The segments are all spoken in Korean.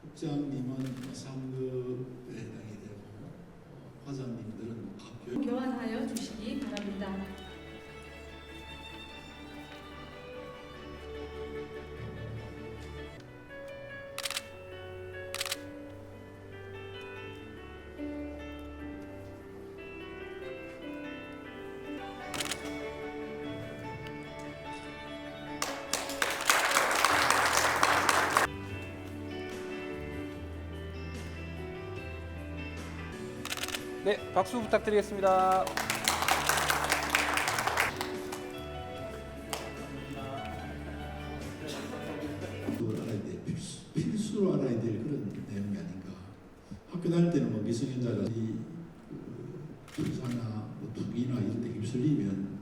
국장님은 3급 네, 박수 부탁드리겠습니다. 필수로 알아야 될 그런 내용이 아닌가 학교 다닐 때는 뭐 미성년자들이 그 투자나 뭐 투기나 이런 데 휩쓸리면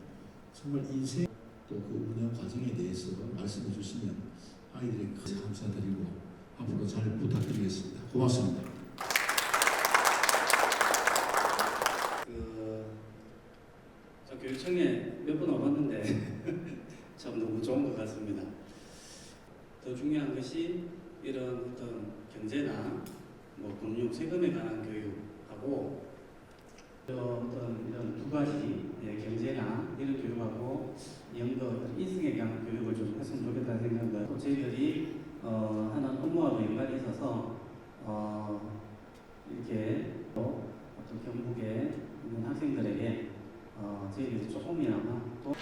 정말 인생 또 그 운영 과정에 대해서 말씀해 주시면 아이들이 큰 감사드리고 앞으로 잘 부탁드리겠습니다 고맙습니다. 그, 저 교육청에 몇 번 와봤는데 참 너무 좋은 것 같습니다. 더 중요한 것이 이런 어떤 경제나 뭐 금융 세금에 관한 교육하고 또 어떤 이런 두 가지 예, 경제나 이런 교육하고 연구 인생에 관한 교육을 좀 했으면 좋겠다는 생각을 또 저희들이 어, 하는 업무하고 연관이 있어서 어, 이렇게 또 경북에 있는 학생들에게 어, 저희들이 조금이나마 또